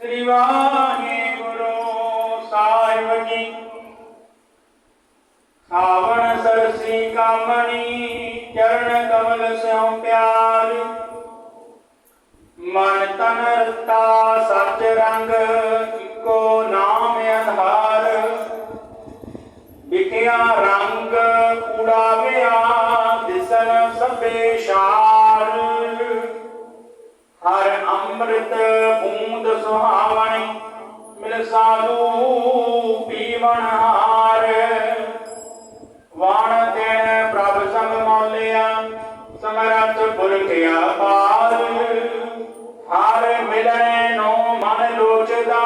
ਸ੍ਰੀ ਵਾਹਿਗੁਰੂ ਸਾਹਿਬ ਜੀ। ਸਾਵਣ ਸਰਸੀ ਕਾਮਣੀ, ਚਰਨ ਕਮਲ ਸਿਉ ਪਿਆਰ। ਮਨ ਤਨ ਰਤਾ ਸਚ ਰੰਗ, ਇੱਕੋ ਨਾਮ ਆਧਾਰ ਵਿਕਿਆ ਰੰਗ ਕੂੜਾ ਗਿਆ ਦਿਸਨ ਸਭੇ ਸ਼ਾਰ। ਹਰ ਅੰਮ੍ਰਿਤ ਮਿਲ ਸਾਧੂ ਹਾਰ। ਵਾਣ ਦੇਣ ਪ੍ਰਭ ਸੰਗ ਮੌਲਿਆ, ਸਮਰਥ ਪੁਰਖ ਆਪਾਰ ਹਰ ਮਿਲਣੇ ਨੂੰ ਮਨ ਲੋਚਦਾ,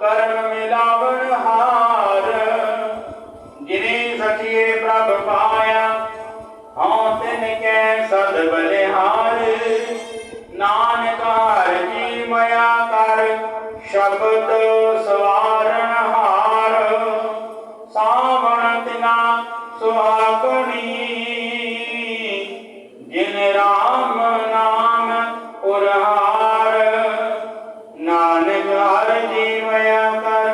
ਕਰਮ ਮਿਲਾਵਣ ਹਾਰ। ਜਿਨੇ ਸਚਿਏ ਪ੍ਰਭ ਪਾਇਆ, ਹਉ ਤਿਨ ਕੈ ਸਦ ਬਲਿਹਾਰ। ਨਾਨਕ ਸ਼ਬਦ ਸਵਾਰਨ ਹਾਰ ਨਾਨਕ ਹਰ ਜੀਵਿਆ ਕਰ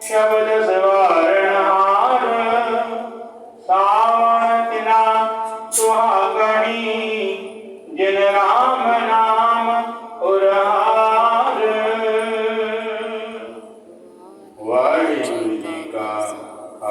ਸ਼ਬਦ ਸਵਾਰਨ ਸਾਵਣ ਤਿਨਾ ਸੁਹਾਗਣੀ। ਜਿਨ ਰਾਮ